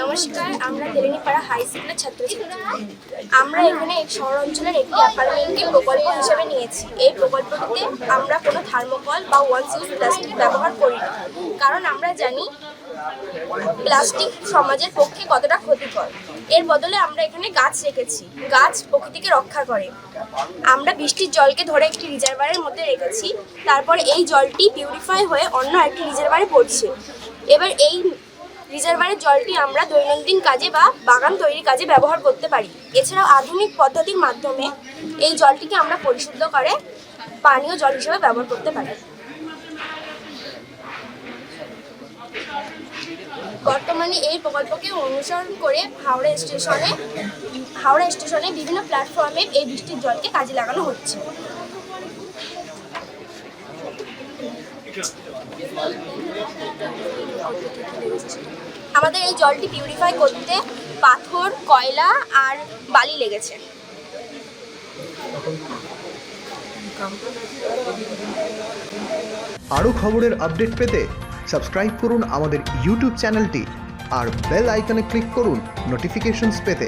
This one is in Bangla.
নমস্কার, আমরা তেলেনিপাড়া হাই স্কুলের ছাত্রছাত্রী। আমরা এখানে শহর অঞ্চলের একটি অ্যাপার্টমেন্টকে প্রকল্প হিসেবে নিয়েছি। এই প্রকল্পটিতে আমরা কোনো থার্মোকল বা ওয়ান ইউজ প্লাস্টিক ব্যবহার করি না। কারণ আমরা জানি প্লাস্টিক সমাজের পক্ষে কতটা ক্ষতিকর। এর বদলে আমরা এখানে গাছ রেখেছি। গাছ প্রকৃতিকে রক্ষা করে। আমরা বৃষ্টির জলকে ধরে একটি রিজার্ভারের মধ্যে রেখেছি। তারপর এই জলটি পিউরিফাই হয়ে অন্য একটি রিজার্ভারে পড়ছে। এবার এই রিজার্ভারের জলটি আমরা দৈনন্দিন কাজে বা বাগান তৈরির কাজে ব্যবহার করতে পারি। এছাড়াও আধুনিক পদ্ধতির মাধ্যমে এই জলটিকে আমরা পরিশুদ্ধ করে পানীয় জল হিসেবে ব্যবহার করতে পারি। বর্তমানে এই প্রকল্পকে অনুসরণ করে হাওড়া স্টেশনে হাওড়া স্টেশনে বিভিন্ন প্ল্যাটফর্মে এই বৃষ্টির জলকে কাজে লাগানো হচ্ছে। আমাদের এই জলটি পিউরিফাই করতে পাথর, কয়লা আর বালি লেগেছে। আরও খবরের আপডেট পেতে সাবস্ক্রাইব করুন আমাদের ইউটিউব চ্যানেলটি আর বেল আইকনে ক্লিক করুন নোটিফিকেশনস পেতে।